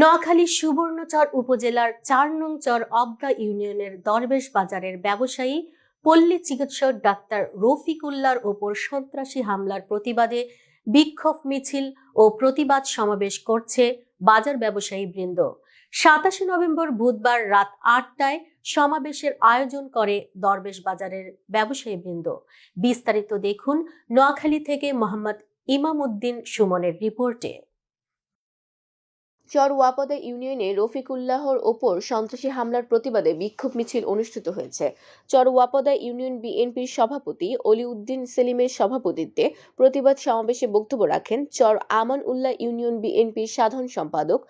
নোয়াখালী সুবর্ণচর উপজেলার চার নং চর অবদা ইউনিয়নের দরবেশ বাজারের ব্যবসায়ী, পল্লী চিকিৎসক ডাক্তার রফিকুল্লার ওপর সন্ত্রাসী হামলার প্রতিবাদে বিক্ষোভ মিছিল ও প্রতিবাদ সমাবেশ করছে বাজার ব্যবসায়ী বৃন্দ। সাতাশে নভেম্বর বুধবার রাত আটটায় সমাবেশের আয়োজন করে দরবেশ বাজারের ব্যবসায়ী বৃন্দ। বিস্তারিত দেখুন নোয়াখালী থেকে মোহাম্মদ ইমাম উদ্দিন সুমনের রিপোর্টে। চর ওয়াপদা ইউনিয়নে রফিকুল্লাহর ওপর সন্ত্রাসী হামলার প্রতিবাদে বিক্ষোভ মিছিল অনুষ্ঠিত হয়েছে। চর ওয়াপদা ইউনিয়ন বিএনপির সভাপতি অলিউদ্দিন সেলিমের সভাপতিত্বে প্রতিবাদ সমাবেশে বক্তব্য রাখেন চর আমান উল্লাহ ইউনিয়ন বিএনপির সাধারণ সম্পাদক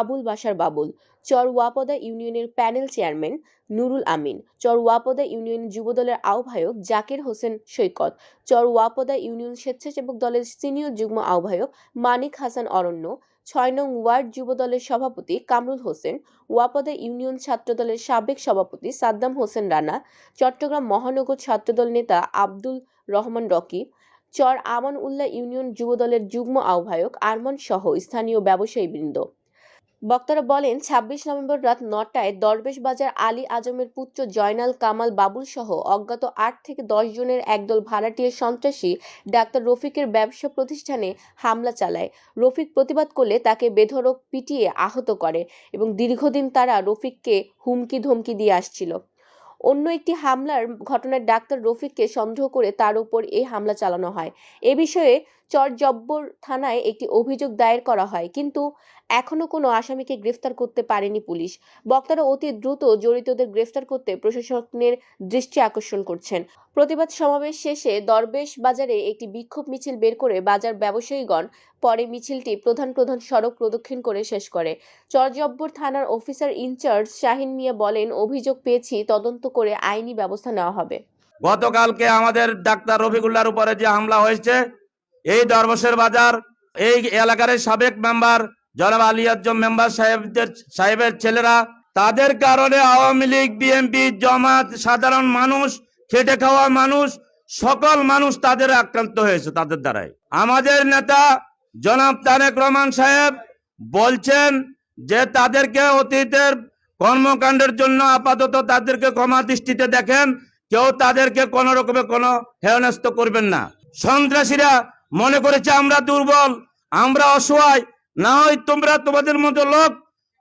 আবুল বাশার বাবুল, চর ওয়াপদা ইউনিয়নের panel chairman Nurul Amin, Char Wapda union যুবদলের আহ্বায়ক জাকির হোসেন সৈকত, চর ওয়াপদা ইউনিয়ন স্বেচ্ছাসেবক দলের সিনিয়র যুগ্ম আহ্বায়ক মানিক হাসান অরণ্য ছয় নং ওয়ার্ড যুবদলের সভাপতি কামরুল হোসেন, ওয়াপদা ইউনিয়ন ছাত্রদলের সাবেক সভাপতি সাদ্দাম হোসেন রানা, চট্টগ্রাম মহানগর ছাত্রদল নেতা আব্দুল রহমান রকি, চর আমান উল্লাহ ইউনিয়ন যুবদলের যুগ্ম আহ্বায়ক আরমান সহ স্থানীয় ব্যবসায়ীবৃন্দ। বক্তারা বলেন, ছাব্বিশ নভেম্বর রাত নটায় দরবেশ বাজার আলী আজমের পুত্র জয়নাল কামাল বাবুল সহ অজ্ঞাত আট থেকে দশ জনের একদল ভাড়াটিয়া সন্ত্রাসী ডাক্তার রফিকের ব্যবসা প্রতিষ্ঠানে হামলা চালায়। রফিক প্রতিবাদ করলে তাকে বেধড়ক পিটিয়ে আহত করে এবং দীর্ঘদিন তারা রফিককে হুমকি ধমকি দিয়ে আসছিল। অন্য একটি হামলার ঘটনায় ডাক্তার রফিককে সন্দেহ করে তার উপর এই হামলা চালানো হয়। এ বিষয়ে চরজব্বর থানায় একটি অভিযোগ দায়ের করা হয়। কিন্তু এখনও কোনো আসামিকে গ্রেফতার করতে পারেনি পুলিশ। বক্তারা অতি দ্রুত জড়িতদের গ্রেফতার করতে প্রশাসনের দৃষ্টি আকর্ষণ করছেন। প্রতিবাদ সমাবেশ শেষে দরবেশ বাজারে একটি বিক্ষোভ মিছিল বের করে বাজার ব্যবসায়ীগণ পরে মিছিলটি প্রধান প্রধান সড়ক প্রদক্ষিণ করে শেষ করে। চরজব্বর থানার অফিসার ইনচার্জ শাহিন মিয়া বলেন, অভিযোগ পেয়েছি, তদন্ত করে আইনি ব্যবস্থা নেওয়া হবে। গতকালকে আমাদের ডাক্তার রফিকুল্লাহর উপরে যে হামলা হয়েছে এই দরবশের বাজার, এই এলাকার সাবেক মেম্বার, জনাব আলী আজম মেম্বার সাহেবদের, সাহেবের ছেলেরা। তাদের কারণে আওয়ামী লীগ, বিএনপি, জমাত, সাধারণ মানুষ, খেটে খাওয়া মানুষ, সকল মানুষ তাদের আক্রান্ত হয়েছে তাদের দ্বারাই। আমাদের নেতা জনাব তারেক রহমান সাহেব বলছেন যে তাদেরকে অতীতের কর্মকাণ্ডের জন্য আপাতত তাদেরকে ক্ষমা দৃষ্টিতে দেখেন, কেউ তাদেরকে কোন রকমে কোনো হেয়নস্ত করবেন না। সন্ত্রাসীরা মনে করেছে, আমরা দুর্বল, আমরা অসহায়। না হয় তোমরা তোমাদের মতো লোক,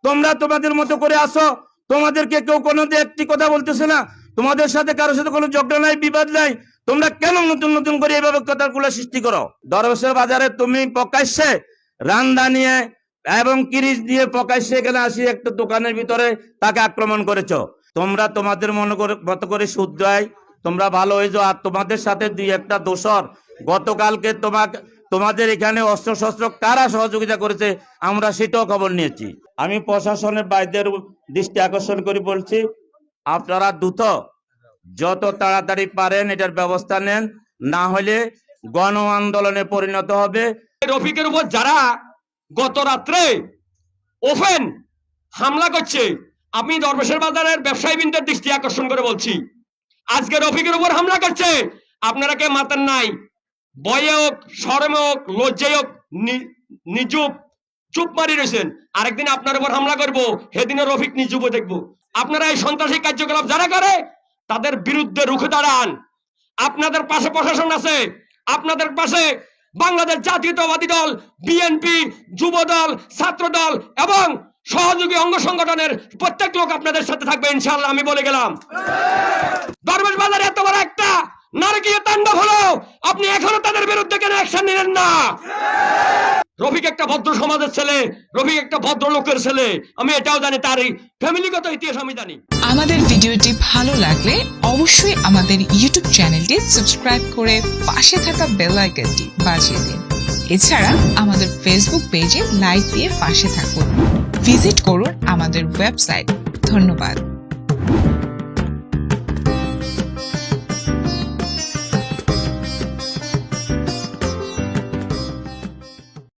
তোমরা তোমাদের মতো করে আসো। তোমাদেরকে কেউ কোনো একটি কথা বলতেছে না। তোমাদের সাথে কারোর সাথে কোনো ঝগড়া নাই, বিবাদ নাই। তোমরা কেন নতুন নতুন করে এইভাবে কথাগুলো সৃষ্টি করো? দরবেশের বাজারে তুমি প্রকাশ্যে রান্দা নিয়ে এবং কিরিচ দিয়ে প্রকাশ্যে এখানে আসি একটা দোকানের ভিতরে তাকে আক্রমণ করেছ। তোমরা তোমাদের মনে করে, মতো করে শুদ্ধায় তোমরা ভালো হয়ে যাও আর তোমাদের সাথে দুই একটা দোষর গতকালকে তোমাকে তোমাদের এখানে অস্ত্র শস্ত্র কারা সহযোগিতা করেছে, আমরা সেটাও খবর নিয়েছি। আমি প্রশাসনের বাইদের দৃষ্টি আকর্ষণ করে বলছি, আপনারা দ্রুত যত তাড়াতাড়ি পারেন এটার ব্যবস্থা নেন, না হলে গণ আন্দোলনে পরিণত হবে। রফিকের উপর যারা গত রাত্রে ওপেন হামলা করছে, আমি দরবেশের বাজারের ব্যবসায়ী বৃন্দের দৃষ্টি আকর্ষণ করে বলছি, আজকে রফিকের উপর হামলা করছে, আপনারা কে মাতেন নাই? বয়ে হোক, শরমে হোক, লজ্জায় হোক, নি- নিজুপ চুপ মারি রয়েছেন আরেকদিন আপনার উপর হামলা করব সেদিনে রফিক নিজুপ দেখব। আপনারা এই সন্ত্রাসী কার্যকলাপ যারা করে, তাদের বিরুদ্ধে রুখে দাঁড়ান। আপনাদের পাশে প্রশাসন আছে, আপনাদের পাশে বাংলাদেশ জাতীয়তাবাদী দল, বিএনপি যুব দল ছাত্র দল এবং সহযোগী অঙ্গ সংগঠনের প্রত্যেক লোক আপনাদের সাথে থাকবে ইনশাল্লাহ আমি বলে গেলাম। দরবেশ বাজারে এত বড় একটা নারকীয় তাণ্ডব হলো, আপনি এখনও তাদের বিরুদ্ধে কেন অ্যাকশন নিলেন না? রফিক একটা ভদ্র সমাজের ছেলে, রফিক একটা ভদ্র লোকের ছেলে। আমি এটাও জানি, তার ফ্যামিলিগত ইতিহাস আমি জানি। আমাদের ভিডিওটি ভালো লাগলে অবশ্যই আমাদের ইউটিউব চ্যানেলটি সাবস্ক্রাইব করে পাশে থাকা বেল আইকনটি বাজিয়ে দিন। এছাড়া আমাদের ফেসবুক পেজে লাইক দিয়ে পাশে থাকুন। ভিজিট করুন আমাদের ওয়েবসাইট ধন্যবাদ।